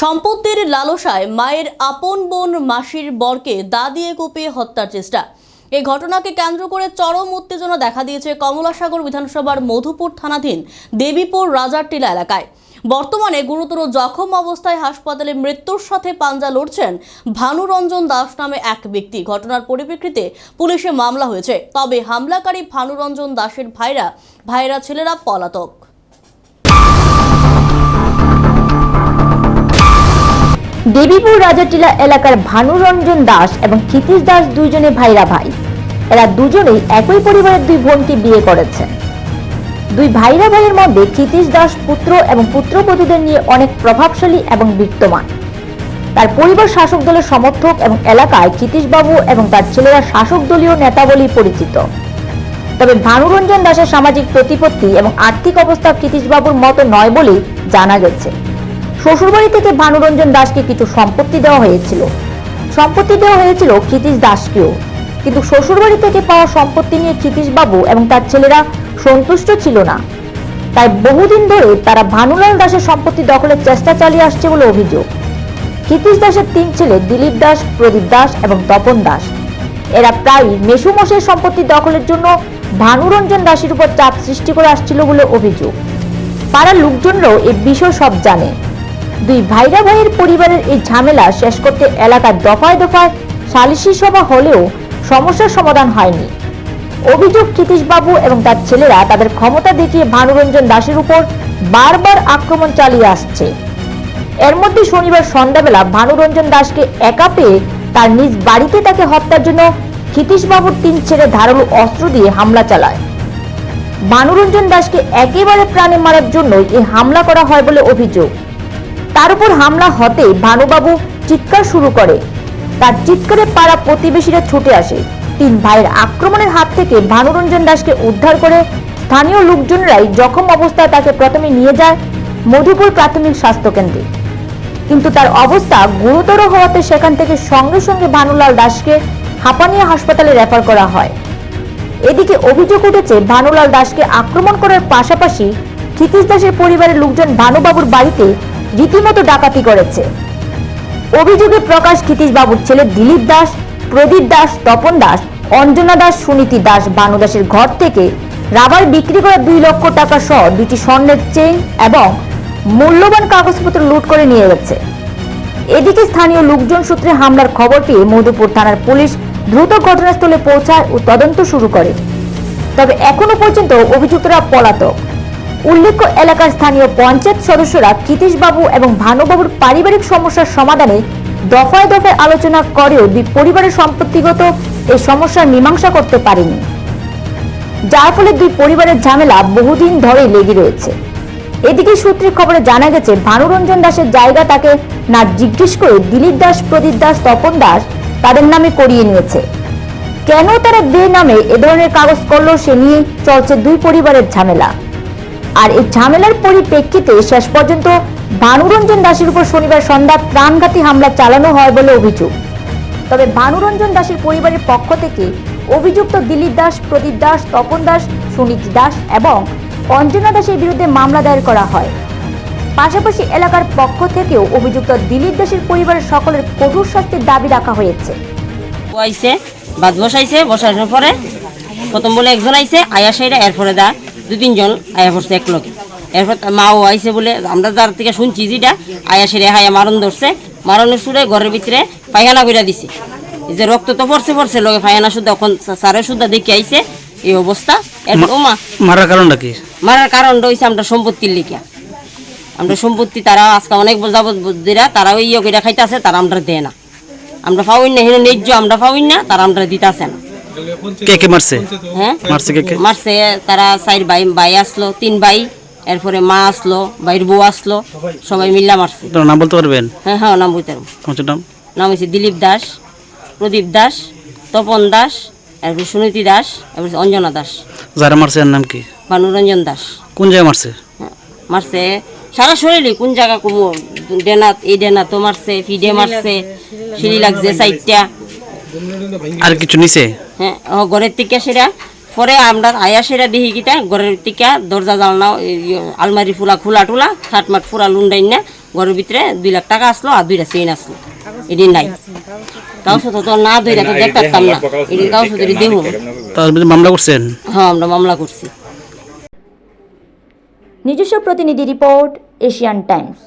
সম্পত্তির লালসায় মায়ের আপন বোন মাসির বরকে দা দিয়ে কুপিয়ে হত্যার চেষ্টা। এই ঘটনাকে কেন্দ্র করে চরম উত্তেজনা দেখা দিয়েছে কমলাসাগর বিধানসভার মধুপুর থানাধীন দেবীপুর রাজারটিলা এলাকায়। বর্তমানে গুরুতর জখম অবস্থায় হাসপাতালে মৃত্যুর সাথে পাঞ্জা লড়ছেন ভানুরঞ্জন দাস নামে এক ব্যক্তি। ঘটনার পরিপ্রেক্ষিতে পুলিশে মামলা হয়েছে। তবে হামলাকারী ভানুরঞ্জন দাসের ভাইরা ভাইরা ছেলেরা পলাতক। দেবীপুর রাজাটিলা এলাকার ভানুরঞ্জন দাস এবং ক্ষিতীশ দাস দুইজনে ভাইরা ভাই। এরা দুজনেই একই পরিবারের দুই বোনকে বিয়ে করেছেন দুই ভাইরা ভাইয়ের মধ্যে ক্ষিতীশ দাস পুত্র এবং পুত্রবধূদের নিয়ে অনেক প্রভাবশালী এবং বিত্তমান তার পরিবার শাসক দলের সমর্থক এবং এলাকায় ক্ষিতীশবাবু এবং তার ছেলেরা শাসক দলীয় নেতা বলেই পরিচিত। তবে ভানুরঞ্জন দাসের সামাজিক প্রতিপত্তি এবং আর্থিক অবস্থা ক্ষিতীশবাবুর মতো নয় বলেই জানা গেছে। শ্বশুরবাড়ি থেকে ভানুরঞ্জন দাসকে কিছু সম্পত্তি দেওয়া হয়েছিল। সম্পত্তি দেওয়া হয়েছিল ক্ষিতীশ দাসকেও। কিন্তু শ্বশুরবাড়ি থেকে পাওয়া সম্পত্তি নিয়ে ক্ষিতীশবাবু এবং তার ছেলেরা সন্তুষ্ট ছিল না। তাই বহুদিন ধরে তারা ভানুলাল দাসের সম্পত্তি দখলের চেষ্টা চালিয়ে আসছে বলে অভিযোগ। ক্ষিতীশ দাসের তিন ছেলে দিলীপ দাস, প্রদীপ দাস এবং তপন দাস। এরা প্রায়ই মেসুমশের সম্পত্তি দখলের জন্য ভানুরঞ্জন দাসের উপর চাপ সৃষ্টি করে আসছিল বলে অভিযোগ। পাড়ার লোকজনরাও এই বিষয় সব জানে। দুই ভাইরা ভাইয়ের পরিবারের এই ঝামেলা শেষ করতে এলাকার দফায় দফায় সালিশি সভা হলেও সমস্যার সমাধান হয়নি। অভিযোগ বাবু এবং তার ছেলেরা তাদের ক্ষমতা দেখিয়ে ভানুরঞ্জন দাসের উপর বারবার আক্রমণ চালিয়ে আসছে। এর মধ্যে শনিবার সন্ধ্যাবেলা ভানুরঞ্জন দাসকে একা পেয়ে তার নিজ বাড়িতে তাকে হত্যার জন্য বাবুর তিন ছেলে ধারালো অস্ত্র দিয়ে হামলা চালায়। ভানুরঞ্জন দাসকে একেবারে প্রাণে মারার জন্যই এই হামলা করা হয় বলে অভিযোগ। তার উপর হামলা হতে ভানুবাবু চিৎকার শুরু করে। তার চিৎকারে পাড়া প্রতিবেশীরা ছুটে আসে। তিন ভাইয়ের আক্রমণের হাত থেকে ভানুরঞ্জন দাসকে উদ্ধার করে স্থানীয় লোকজনরাই জখম অবস্থায় তাকে প্রথমে নিয়ে যায় মধুপুর প্রাথমিক স্বাস্থ্য কেন্দ্রে কিন্তু তার অবস্থা গুরুতর হওয়াতে সেখান থেকে সঙ্গে সঙ্গে ভানুলাল দাসকে হাঁপানিয়া হাসপাতালে রেফার করা হয়। এদিকে অভিযোগ উঠেছে, ভানুলাল দাসকে আক্রমণ করার পাশাপাশি ক্ষিতীশ দাসের পরিবারের লোকজন ভানুবাবুর বাড়িতে রীতিমতো ডাকাতি করেছে। অভিযোগে প্রকাশ ক্ষিতীশ বাবুর ছেলে দিলীপ দাস, প্রদীপ দাস, তপন দাস, অঞ্জনা দাস, সুনীতি দাস ভানু দাসের ঘর থেকে রাবার বিক্রি করা দুই লক্ষ টাকা সহ দুটি স্বর্ণের চেইন এবং মূল্যবান কাগজপত্র লুট করে নিয়ে গেছে এদিকে স্থানীয় লোকজন সূত্রে হামলার খবর পেয়ে মধুপুর থানার পুলিশ দ্রুত ঘটনাস্থলে পৌঁছায় ও তদন্ত শুরু করে। তবে এখনও পর্যন্ত অভিযুক্তরা পলাতক। উল্লেখ্য এলাকার স্থানীয় পঞ্চায়েত সদস্যরা বাবু এবং ভানুবাবুর পারিবারিক সমস্যার সমাধানে দফায় দফায় আলোচনা করেও দুই পরিবারের সম্পত্তিগত এই সমস্যার মীমাংসা করতে পারেনি। যার ফলে দুই পরিবারের ঝামেলা বহুদিন ধরে লেগে রয়েছে। এদিকে সূত্রের খবরে জানা গেছে, ভানুরঞ্জন দাসের জায়গা তাকে না জিজ্ঞেস করে দিলীপ দাস, প্রদীপ দাস, তপন দাস তাদের নামে করিয়ে নিয়েছে। কেন তারা বে নামে এ ধরনের কাগজ করল সে নিয়ে চলছে দুই পরিবারের ঝামেলা? আর এই ঝামেলার পরিপ্রেক্ষিতে শেষ পর্যন্ত ভানুরঞ্জন দাসের উপর শনিবার সন্ধ্যা প্রাণঘাতী হামলা চালানো হয় বলে অভিযোগ। তবে ভানুরঞ্জন দাসের পরিবারের পক্ষ থেকে অভিযুক্ত দিলীপ দাস, প্রদীপ দাস, তপন দাস, সুনীতি দাস এবং অঞ্জনা দাসের বিরুদ্ধে মামলা দায়ের করা হয়। পাশাপাশি এলাকার পক্ষ থেকেও অভিযুক্ত দিলীপ দাসের পরিবারের সকলের কঠোর শাস্তির দাবি রাখা হয়েছে। আইছে ভাত বসাইছে, বসানোর পরে প্রথম বলে একজন আইছে, আয়া এরপরে দা দু তিনজন আয়া পড়ছে এক লোকে এরপর মাও আইসে বলে আমরা যার থেকে শুনছি যেটা আয়া সেরে হায়া মারণ ধরছে। মারণের সুরে ঘরের ভিতরে পায়খানা কইরা দিছে। যে রক্ত তো পড়ছে পড়ছে লগে পায়খানা শুদ্ধা এখন সারে শুদ্ধা দেখে আইছে এই অবস্থা। ওমা মারার কারণটা কি? মারার কারণটা হইছে আমরা সম্পত্তির লিখিয়া আমরা সম্পত্তি তারা আজকে অনেক যাবত বুদ্ধিরা তারা ওই ইয়ে করে খাইতেছে তারা আমরা দেয় না। আমরা পাওয়াই না হেন ন্যায্য আমরা পাওয়াই না তারা আমরা দিতেছে না। কে কে মারছে? হ্যাঁ? মারছে কে কে? মারছে তারা চার ভাই ভাই আসলো তিন ভাই এরপরে মা আসলো ভাইয়ের বউ আসলো সবাই মিল্লা মারছে। তোর নাম বলতে পারবেন? হ্যাঁ হ্যাঁ নাম বইতে পারব। তোমার নাম? নাম হচ্ছে দিলীপ দাস প্রদীপ দাস তপন দাস এরপরে সুনীতি দাস এরপরে অঞ্জনা দাস। যারা মারছে এর নাম কি? ভানুরঞ্জন দাস। কোন জায়গায় মারছে? হ্যাঁ, মারছে সারা শরীরে কোন জায়গা কুমু ডেনাত এই ডেনা তো মারছে ফিডে মারছে সিঁড়ি লাগছে সাইডটা আর কিছু নিছে? হ্যাঁ ও ঘরের থেকে সেটা পরে আমরা আয়া সেটা দেখি কিটা ঘরের থেকে দরজা এই আলমারি ফুলা খোলা টুলা মাট ফুরা লুন্ডাইন না ঘরের ভিতরে দুই লাখ টাকা আসলো আর দুইটা চেইন আসলো। এটি নাই। কাগজ তো না দুইটা তো দেখতে পারতাম না। এটি কাগজ তো দেখুন। তার বিরুদ্ধে মামলা করছেন? হ্যাঁ আমরা মামলা করছি। নিজস্ব প্রতিনিধি রিপোর্ট এশিয়ান টাইমস।